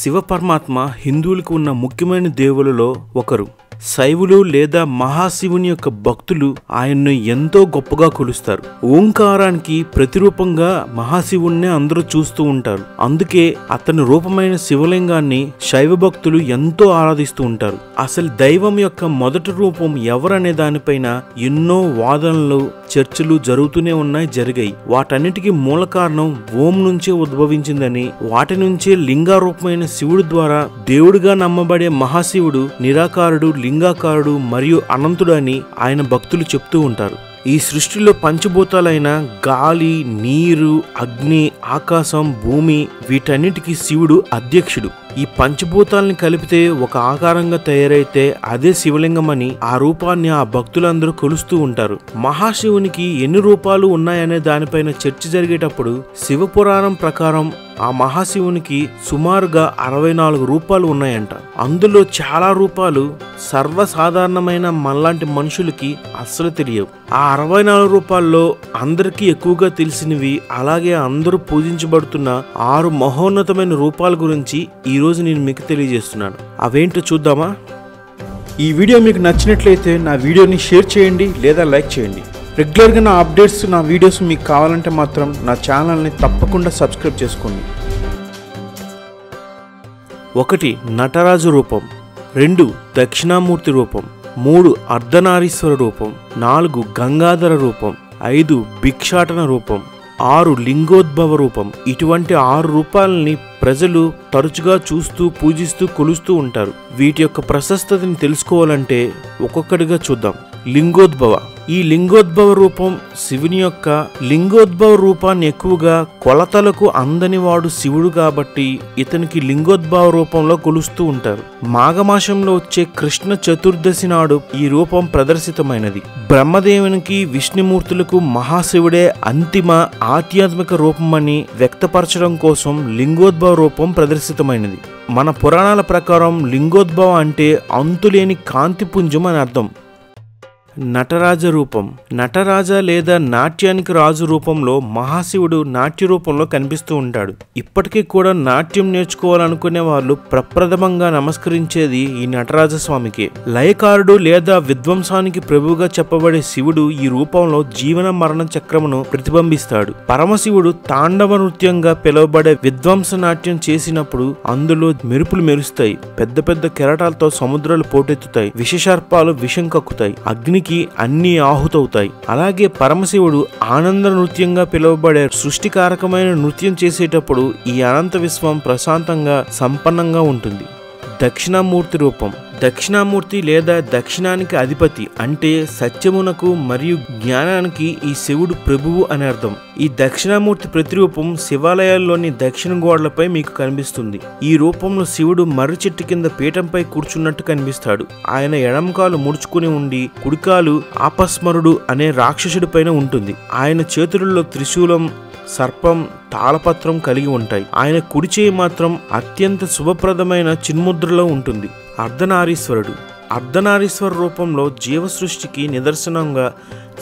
శివ పరమాత్మ హిందువులకు ఉన్న ముఖ్యమైన దేవులలో ఒకరు. శైవులు లేదా మహాశివుని యొక్క భక్తులు ఆయన్ను ఎంతో గొప్పగా కొలుస్తారు. ఓంకారానికి ప్రతిరూపంగా మహాశివుణ్ణి అందరూ చూస్తూ ఉంటారు. అందుకే అతని రూపమైన శివలింగాన్ని శైవ భక్తులు ఎంతో ఆరాధిస్తూ ఉంటారు. అసలు దైవం యొక్క మొదటి రూపం ఎవరనే దానిపైన ఎన్నో వాదనలు చర్చలు జరుగుతూనే ఉన్నాయి జరిగాయి. వాటన్నిటికీ మూల కారణం ఓం నుంచే ఉద్భవించిందని వాటి నుంచే లింగారూపమైన శివుడు ద్వారా దేవుడిగా నమ్మబడే మహాశివుడు నిరాకారుడు లింగాకారుడు మరియు అనంతుడు అని ఆయన భక్తులు చెప్తూ ఉంటారు. ఈ సృష్టిలో పంచభూతాలైన గాలి నీరు అగ్ని ఆకాశం భూమి వీటన్నిటికీ శివుడు అధ్యక్షుడు. ఈ పంచభూతాలని కలిపితే ఒక ఆకారంగా తయారైతే అదే శివలింగమని ఆ రూపాన్ని ఆ భక్తులందరూ కొలుస్తూ ఉంటారు. మహాశివునికి ఎన్ని రూపాలు ఉన్నాయనే దానిపైన చర్చ జరిగేటప్పుడు శివపురాణం ప్రకారం ఆ మహాశివునికి సుమారుగా అరవై నాలుగు రూపాలు ఉన్నాయంట. అందులో చాలా రూపాలు సర్వసాధారణమైన మనలాంటి మనుషులకి అస్సలు తెలియవు. ఆ అరవై నాలుగు రూపాల్లో అందరికీ ఎక్కువగా తెలిసినవి అలాగే అందరూ పూజించబడుతున్న ఆరు మహోన్నతమైన రూపాల గురించి ఈ రోజు నేను మీకు తెలియజేస్తున్నాను. అవేంటో చూద్దామా? ఈ వీడియో మీకు నచ్చినట్లయితే నా వీడియోని షేర్ చేయండి లేదా లైక్ చేయండి. రెగ్యులర్గా నా అప్డేట్స్ నా వీడియోస్ మీకు కావాలంటే మాత్రం నా ఛానల్ని తప్పకుండా సబ్స్క్రైబ్ చేసుకోండి. ఒకటి నటరాజు రూపం. రెండు దక్షిణామూర్తి రూపం. మూడు అర్ధనారీశ్వర రూపం. నాలుగు గంగాధర రూపం. ఐదు భిక్షాటన రూపం. ఆరు లింగోద్భవ రూపం. ఇటువంటి ఆరు రూపాలని ప్రజలు తరచుగా చూస్తూ పూజిస్తూ కొలుస్తూ ఉంటారు. వీటి యొక్క ప్రశస్తతని తెలుసుకోవాలంటే ఒక్కొక్కటిగా చూద్దాం. లింగోద్భవ. ఈ లింగోద్భవ రూపం శివుని యొక్క లింగోద్భవ రూపాన్ని ఎక్కువగా కొలతలకు అందనివాడు శివుడు కాబట్టి ఇతనికి లింగోద్భవ రూపంలో కొలుస్తూ ఉంటారు. మాఘమాసంలో వచ్చే కృష్ణ చతుర్దశి నాడు ఈ రూపం ప్రదర్శితమైనది. బ్రహ్మదేవునికి విష్ణుమూర్తులకు మహాశివుడే అంతిమ ఆధ్యాత్మిక రూపమని వ్యక్తపరచడం కోసం లింగోద్భవ రూపం ప్రదర్శితమైనది. మన పురాణాల ప్రకారం లింగోద్భవ అంటే అంతులేని కాంతిపుంజం అని అర్థం. నటరాజ రూపం. నటరాజ లేదా నాట్యానికి రాజు రూపంలో మహాశివుడు నాట్య రూపంలో కనిపిస్తూ ఉంటాడు. ఇప్పటికీ కూడా నాట్యం నేర్చుకోవాలనుకునే వాళ్ళు ప్రప్రథమంగా నమస్కరించేది ఈ నటరాజ స్వామికి. లయకారుడు లేదా విధ్వంసానికి ప్రభువుగా చెప్పబడే శివుడు ఈ రూపంలో జీవన మరణ చక్రమును ప్రతిబింబిస్తాడు. పరమశివుడు తాండవ నృత్యంగా పిలువబడే విధ్వంస నాట్యం చేసినప్పుడు అందులో మెరుపులు మెరుస్తాయి. పెద్ద పెద్ద కెరటాలతో సముద్రాలు పోటెత్తుతాయి. విషసర్పాలు విషం కక్కుతాయి. అగ్నికి అన్ని ఆహుతవుతాయి. అలాగే పరమశివుడు ఆనంద నృత్యంగా పిలువబడే సృష్టికారకమైన నృత్యం చేసేటప్పుడు ఈ అనంత విశ్వం ప్రశాంతంగా సంపన్నంగా ఉంటుంది. దక్షిణామూర్తి రూపం. దక్షిణామూర్తి లేదా దక్షిణానికి అధిపతి అంటే సత్యమునకు మరియు జ్ఞానానికి ఈ శివుడు ప్రభువు అని అర్థం. ఈ దక్షిణామూర్తి ప్రతిరూపం శివాలయాల్లోని దక్షిణ గోడలపై మీకు కనిపిస్తుంది. ఈ రూపంలో శివుడు మర్రి చెట్టు కింద పీఠంపై కూర్చున్నట్టు కనిపిస్తాడు. ఆయన ఎడంకాలు ముడుచుకుని ఉండి కుడికాలు ఆపస్మరుడు అనే రాక్షసుడి పైన ఉంటుంది. ఆయన చేతులలో త్రిశూలం సర్పం తాళపత్రం కలిగి ఉంటాయి. ఆయన కుడి చేయి మాత్రం అత్యంత శుభప్రదమైన చిన్ముద్రలో ఉంటుంది. అర్ధనారీశ్వరుడు. అర్ధనారీశ్వర రూపంలో జీవ సృష్టికి నిదర్శనంగా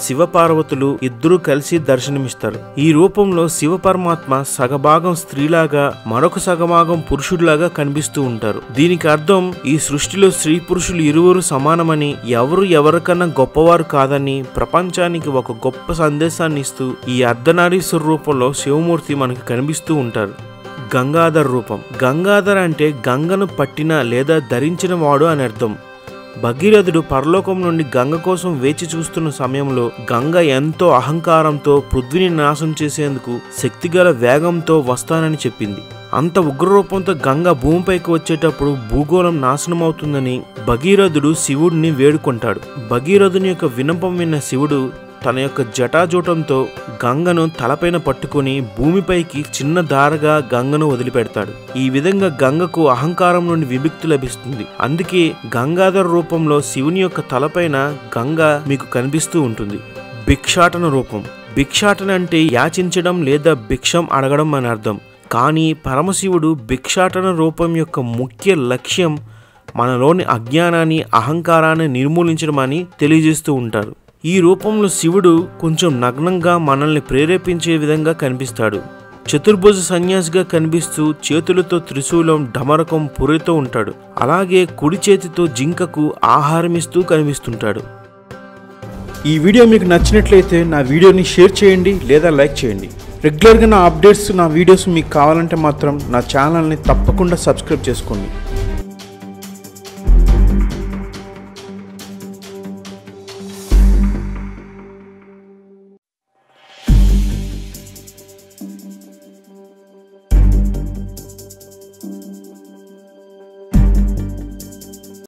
శివపార్వతులు ఇద్దరూ కలిసి దర్శనమిస్తారు. ఈ రూపంలో శివ పరమాత్మ సగభాగం స్త్రీలాగా మరొక సగభాగం పురుషుడిలాగా కనిపిస్తూ ఉంటారు. దీనికి అర్థం ఈ సృష్టిలో స్త్రీ పురుషులు ఇరువురు సమానమని ఎవరు ఎవరికన్నా గొప్పవారు కాదని ప్రపంచానికి ఒక గొప్ప సందేశాన్ని ఇస్తూ ఈ అర్ధనారీశ్వర రూపంలో శివమూర్తి మనకు కనిపిస్తూ ఉంటారు. గంగాధర్ రూపం. గంగాధర్ అంటే గంగను పట్టిన లేదా ధరించిన వాడు అని అర్థం. భగీరథుడు పరలోకం నుండి గంగ కోసం వేచి చూస్తున్న సమయంలో గంగ ఎంతో అహంకారంతో పృథ్వీని నాశనం చేసేందుకు శక్తిగల వేగంతో వస్తానని చెప్పింది. అంత ఉగ్రరూపంతో గంగ భూమిపైకి వచ్చేటప్పుడు భూగోళం నాశనమవుతుందని భగీరథుడు శివుడిని వేడుకుంటాడు. భగీరథుని యొక్క వినపం విన్న శివుడు తన యొక్క జటాజూటంతో గంగను తలపైన పట్టుకుని భూమిపైకి చిన్న దారగా గంగను వదిలిపెడతాడు. ఈ విధంగా గంగకు అహంకారం నుండి విముక్తి లభిస్తుంది. అందుకే గంగాధర రూపంలో శివుని యొక్క తలపైన గంగ మీకు కనిపిస్తూ ఉంటుంది. భిక్షాటన రూపం. భిక్షాటన అంటే యాచించడం లేదా భిక్షం అడగడం అని అర్థం. కానీ పరమశివుడు భిక్షాటన రూపం యొక్క ముఖ్య లక్ష్యం మనలోని అజ్ఞానాన్ని అహంకారాన్ని నిర్మూలించడం అని తెలియజేస్తూ ఉంటారు. ఈ రూపంలో శివుడు కొంచెం నగ్నంగా మనల్ని ప్రేరేపించే విధంగా కనిపిస్తాడు. చతుర్భుజ సన్యాసిగా కనిపిస్తూ చేతులతో త్రిశూలం డమరకం పురితో ఉంటాడు. అలాగే కుడి చేతితో జింకకు ఆహారం ఇస్తూ కనిపిస్తుంటాడు. ఈ వీడియో మీకు నచ్చినట్లయితే నా వీడియోని షేర్ చేయండి లేదా లైక్ చేయండి. రెగ్యులర్గా నా అప్డేట్స్ నా వీడియోస్ మీకు కావాలంటే మాత్రం నా ఛానల్ని తప్పకుండా సబ్స్క్రైబ్ చేసుకోండి.